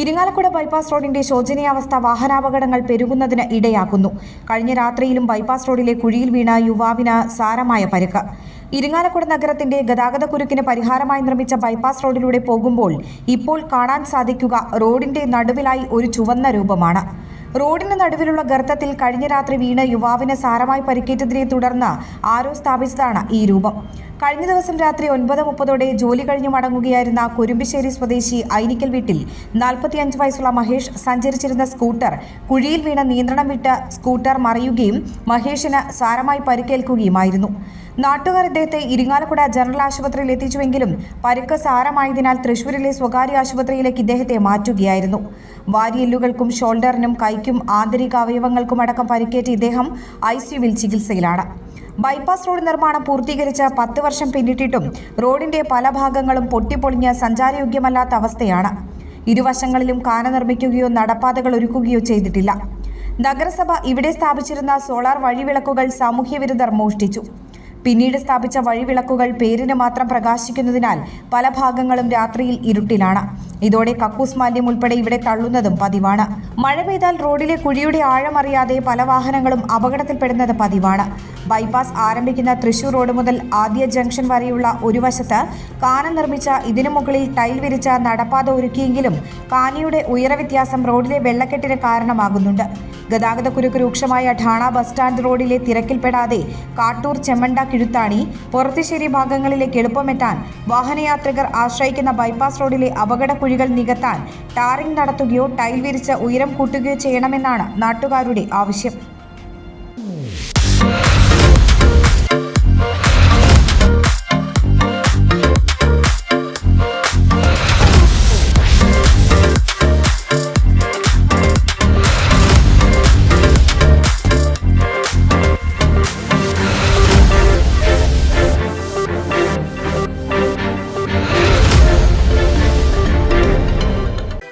Irinjalakuda bypass റോഡിന്റെ ശോചനീയാവസ്ഥ വാഹനാപകടങ്ങൾ പെരുകുന്നതിന് ഇടയാക്കുന്നു. കഴിഞ്ഞ രാത്രിയിലും ബൈപ്പാസ് റോഡിലെ കുഴിയിൽ വീണ യുവാവിന് സാരമായ പരിക്ക്. ഇരിങ്ങാലക്കുട നഗരത്തിന്റെ ഗതാഗത കുരുക്കിന് പരിഹാരമായി നിർമ്മിച്ച ബൈപ്പാസ് റോഡിലൂടെ പോകുമ്പോൾ ഇപ്പോൾ കാണാൻ സാധിക്കുക റോഡിന്റെ നടുവിലായി ഒരു ചുവന്ന രൂപമാണ്. റോഡിന് നടുവിലുള്ള ഗർത്തത്തിൽ കഴിഞ്ഞ രാത്രി വീണ് യുവാവിന് സാരമായി പരിക്കേറ്റതിനെ തുടർന്ന് ആരോ സ്ഥാപിച്ചതാണ് ഈ രൂപം. കഴിഞ്ഞ ദിവസം രാത്രി ഒൻപത് മുപ്പതോടെ ജോലി കഴിഞ്ഞു മടങ്ങുകയായിരുന്ന കുരുമ്പിശ്ശേരി സ്വദേശി ഐനിക്കൽ വീട്ടിൽ നാൽപ്പത്തിയഞ്ച് വയസ്സുള്ള മഹേഷ് സഞ്ചരിച്ചിരുന്ന സ്കൂട്ടർ കുഴിയിൽ വീണ നിയന്ത്രണം വിട്ട് സ്കൂട്ടർ മറിയുകയും മഹേഷിന് സാരമായി പരിക്കേൽക്കുകയുമായിരുന്നു. നാട്ടുകാർ ഇദ്ദേഹത്തെ ഇരിങ്ങാലക്കുട ജനറൽ ആശുപത്രിയിൽ എത്തിച്ചുവെങ്കിലും പരിക്ക് സാരമായതിനാൽ തൃശൂരിലെ സ്വകാര്യ ആശുപത്രിയിലേക്ക് ഇദ്ദേഹത്തെ മാറ്റുകയായിരുന്നു. വാരിയെല്ലുകൾക്കും ഷോൾഡറിനും കൈക്കും ആന്തരിക അവയവങ്ങൾക്കും അടക്കം പരിക്കേറ്റ ഇദ്ദേഹം ഐ ചികിത്സയിലാണ്. ബൈപ്പാസ് റോഡ് നിർമ്മാണം പൂർത്തീകരിച്ച് പത്ത് വർഷം പിന്നിട്ടിട്ടും റോഡിന്റെ പല ഭാഗങ്ങളും പൊട്ടിപ്പൊളിഞ്ഞ് സഞ്ചാരയോഗ്യമല്ലാത്ത അവസ്ഥയാണ്. ഇരുവശങ്ങളിലും കാന നിർമ്മിക്കുകയോ നടപ്പാതകൾ ഒരുക്കുകയോ ചെയ്തിട്ടില്ല. നഗരസഭ ഇവിടെ സ്ഥാപിച്ചിരുന്ന സോളാർ വഴിവിളക്കുകൾ സാമൂഹ്യവിരുദ്ധർ മോഷ്ടിച്ചു. പിന്നീട് സ്ഥാപിച്ച വഴിവിളക്കുകൾ പേരിന് മാത്രം പ്രകാശിക്കുന്നതിനാൽ പല ഭാഗങ്ങളും രാത്രിയിൽ ഇരുട്ടിലാണ്. ഇതോടെ കക്കൂസ് മാലിന്യം ഉൾപ്പെടെ ഇവിടെ തള്ളുന്നതും പതിവാണ്. മഴ പെയ്താൽ റോഡിലെ കുഴിയുടെ ആഴമറിയാതെ പല വാഹനങ്ങളും അപകടത്തിൽപ്പെടുന്നത് പതിവാണ്. ബൈപ്പാസ് ആരംഭിക്കുന്ന തൃശൂർ റോഡ് മുതൽ ആദ്യ ജംഗ്ഷൻ വരെയുള്ള ഒരു വശത്ത് കാന നിർമ്മിച്ച ഇതിനു മുകളിൽ ടൈൽ വിരിച്ച നടപ്പാത ഒരുക്കിയെങ്കിലും കാനയുടെ ഉയരവ്യത്യാസം റോഡിലെ വെള്ളക്കെട്ടിന് കാരണമാകുന്നുണ്ട്. ഗതാഗതക്കുരുക്ക് രൂക്ഷമായ ഠാണ ബസ് സ്റ്റാൻഡ് റോഡിലെ തിരക്കിൽപ്പെടാതെ കാട്ടൂർ ചെമ്മണ്ട കിഴുത്താണി പുറത്തുശ്ശേരി ഭാഗങ്ങളിലേക്ക് എളുപ്പമെത്താൻ വാഹനയാത്രികർ ആശ്രയിക്കുന്ന ബൈപ്പാസ് റോഡിലെ അപകടക്കുഴികൾ നികത്താൻ ടാറിംഗ് നടത്തുകയോ ടൈൽ വിരിച്ച് ഉയരം കൂട്ടുകയോ ചെയ്യണമെന്നാണ് നാട്ടുകാരുടെ ആവശ്യം.